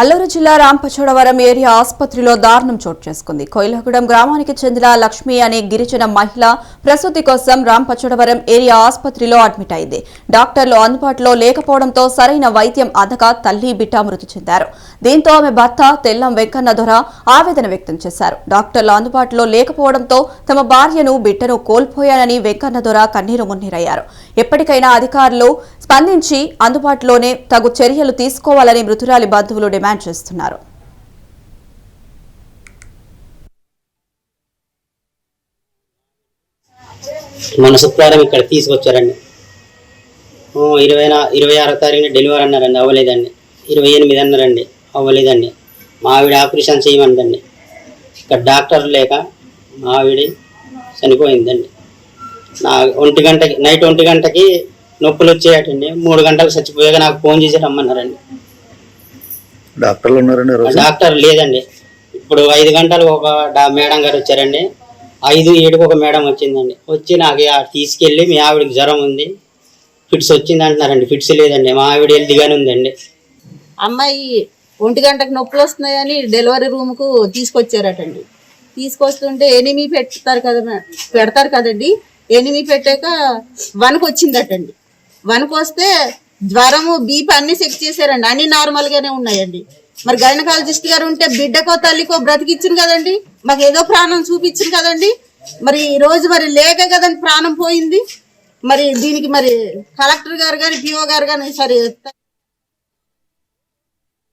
అల్లూరు జిల్లా రాంపచోడవరం ఏరియా ఆసుపత్రిలో దారుణం చోటు చేసుకుంది. కోయిలగూడెం గ్రామానికి చెందిన లక్ష్మి అనే గిరిజన మహిళ ప్రసూతి కోసం రాంపచోడవరం ఏరియా ఆసుపత్రిలో అడ్మిట్ అయింది. డాక్టర్లు అందుబాటులో లేకపోవడంతో సరైన వైద్యం అందక తల్లి బిడ్డ మృతి చెందారు. దీంతో ఆమె భర్త తెల్లం వెంకన్న దొర ఆవేదన వ్యక్తం చేశారు. డాక్టర్లు అందుబాటులో లేకపోవడంతో తమ భార్యను బిడ్డను కోల్పోయానని వెంకన్న దొర కన్నీరు మున్నీరయ్యారు. ఎప్పటికైనా అధికారులు స్పందించి అందుబాటులోనే తగు చర్యలు తీసుకోవాలని మృతురాలి బంధువులు డిమాండ్ చేస్తున్నారు. మన శుక్రవారం ఇక్కడ తీసుకొచ్చారండి. ఇరవై ఇరవై ఆరో తారీఖున డెలివరీ అన్నారండి అవ్వలేదండి. ఇరవై ఎనిమిది అన్నారండి అవ్వలేదండి. మా ఆవిడ ఆపరేషన్ చేయమందండి ఇక్కడ డాక్టర్ లేక మా ఆవిడ చనిపోయిందండి. ఒంటి గంటకి నైట్ ఒంటి గంటకి నొప్పులు వచ్చేయటండి. మూడు గంటలకు చచ్చిపోయాక నాకు ఫోన్ చేసి రమ్మన్నారండి. డాక్టర్లు ఉన్నారండి డాక్టర్ లేదండి. ఇప్పుడు ఐదు గంటలు ఒక మేడం గారు వచ్చారండి. ఐదు ఏడుకు ఒక మేడం వచ్చిందండి. వచ్చి నాకు తీసుకెళ్ళి మీ ఆవిడకి జ్వరం ఉంది. ఫిట్స్ వచ్చింది అంటున్నారండి. ఫిట్స్ లేదండి. మా ఆవిడ హెల్తీగానే ఉందండి. అమ్మాయి ఒంటి గంటకు నొప్పులు వస్తున్నాయని డెలివరీ రూమ్కు తీసుకొచ్చారటండి. తీసుకొస్తుంటే ఎనిమి పెడతారు కదా పెడతారు కదండి. ఎనిమిది పెట్టాక వనకు వచ్చిందటండి. వనకు వస్తే జ్వరము బీపీ అన్ని చెక్ చేశారండి. అన్ని నార్మల్ గానే ఉన్నాయండి. మరి గైనకాలజిస్ట్ గారు ఉంటే బిడ్డకో తల్లికో బ్రతికిచ్చింది కదండి. మాకు ఏదో ప్రాణం చూపించింది కదండి. మరి ఈ రోజు మరి లేక కదండి ప్రాణం పోయింది. మరి దీనికి మరి కలెక్టర్ గారు కానీ పిఓ గారు కానీ సరే